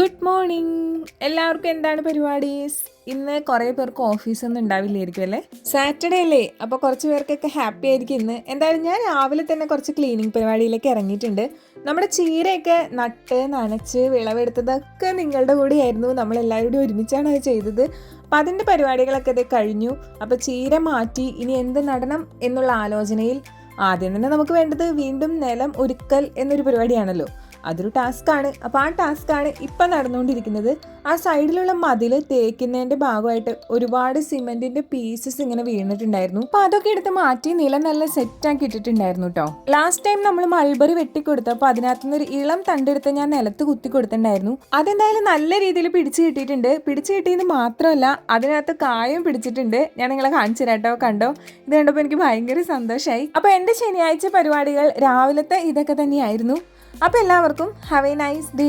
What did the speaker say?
Good morning. എല്ലാവർക്കും എന്താണ് പരിപാടീസ് ഇന്ന് കുറേ പേർക്ക് ഓഫീസൊന്നും ഉണ്ടാവില്ലായിരിക്കും അല്ലേ? സാറ്റർഡേ അല്ലേ? അപ്പോൾ കുറച്ച് പേർക്കൊക്കെ ഹാപ്പി ആയിരിക്കും ഇന്ന്. എന്തായാലും ഞാൻ രാവിലെ തന്നെ കുറച്ച് ക്ലീനിങ് പരിപാടിയിലേക്ക് ഇറങ്ങിയിട്ടുണ്ട്. നമ്മുടെ ചീരയൊക്കെ നട്ട് നനച്ച് വിളവെടുത്തതൊക്കെ നിങ്ങളുടെ കൂടെയായിരുന്നു. നമ്മളെല്ലാവരും ഒരുമിച്ചാണ് അത് ചെയ്തത്. അപ്പം അതിന്റെ പരിപാടികളൊക്കെ ഇത് കഴിഞ്ഞു. അപ്പോൾ ചീര മാറ്റി ഇനി എന്ത് നടണം എന്നുള്ള ആലോചനയിൽ ആദ്യം തന്നെ നമുക്ക് വേണ്ടത് വീണ്ടും നിലം ഒരുക്കൽ എന്നൊരു പരിപാടിയാണല്ലോ. അതൊരു ടാസ്ക്കാണ്. അപ്പോൾ ആ ടാസ്ക്കാണ് ഇപ്പം നടന്നുകൊണ്ടിരിക്കുന്നത്. ആ സൈഡിലുള്ള മതിൽ തേക്കുന്നതിന്റെ ഭാഗമായിട്ട് ഒരുപാട് സിമെന്റിന്റെ പീസസ് ഇങ്ങനെ വീണിട്ടുണ്ടായിരുന്നു. അപ്പോൾ അതൊക്കെ എടുത്ത് മാറ്റി നിലം നല്ല സെറ്റാക്കി ഇട്ടിട്ടുണ്ടായിരുന്നു കേട്ടോ ലാസ്റ്റ് ടൈം നമ്മൾ മൾബറി വെട്ടിക്കൊടുത്തപ്പോൾ അതിനകത്ത് നിന്ന് ഒരു ഇളം തണ്ടെടുത്ത് ഞാൻ നിലത്ത് കുത്തി കൊടുത്തിട്ടുണ്ടായിരുന്നു. അതെന്തായാലും നല്ല രീതിയിൽ പിടിച്ചു കിട്ടിയിട്ടുണ്ട്. പിടിച്ചു കിട്ടിയെന്ന് മാത്രമല്ല അതിനകത്ത് കായം പിടിച്ചിട്ടുണ്ട്. ഞാൻ നിങ്ങളെ കാണിച്ചു തരാട്ടോ കണ്ടോ? ഇത് കണ്ടപ്പോൾ എനിക്ക് ഭയങ്കര സന്തോഷമായി അപ്പോൾ എന്റെ ശനിയാഴ്ച പരിപാടികൾ രാവിലത്തെ ഇതൊക്കെ തന്നെയായിരുന്നു. അപ്പോൾ എല്ലാവർക്കും ഹാവ് എ നൈസ് ഡേ